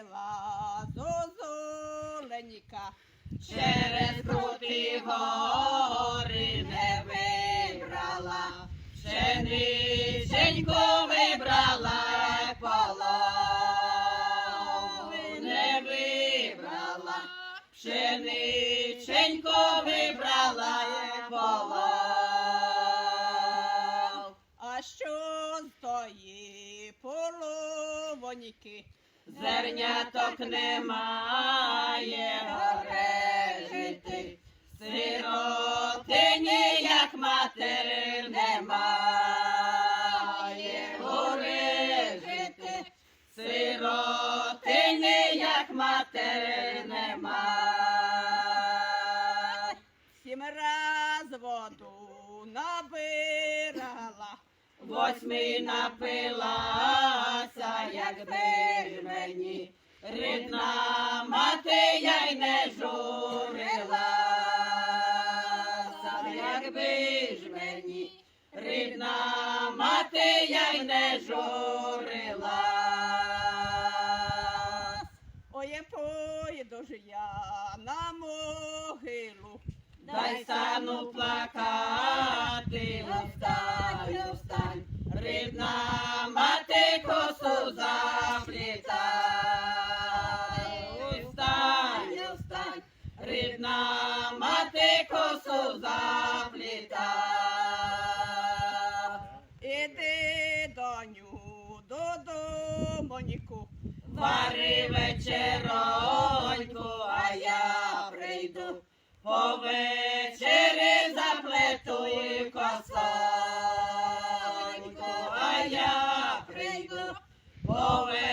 ходила зозуленька. Через круті гори не вибрала, пшениченьку вибрала полову, не вибрала, пшениченьку вибрала полов. А що з тої половоньки? Зерняток немає горе жити, сиротині, як матері немає горе жити, сиротині, як матері немає. Сім раз воду набирала. Восьмий напилася, якби ж мені рідна мати, я й не журилася, якби ж мені рідна мати, я й не журилась. Ой, поїду ж я на могилу. Дай стану плакати, встань, встань, рідна мати косу заплітай. Косу заплітай. Іди, доню, додому, Вари вечероньку, а я прийду. По вечері заплету і косоньку, а я прийду. По вечері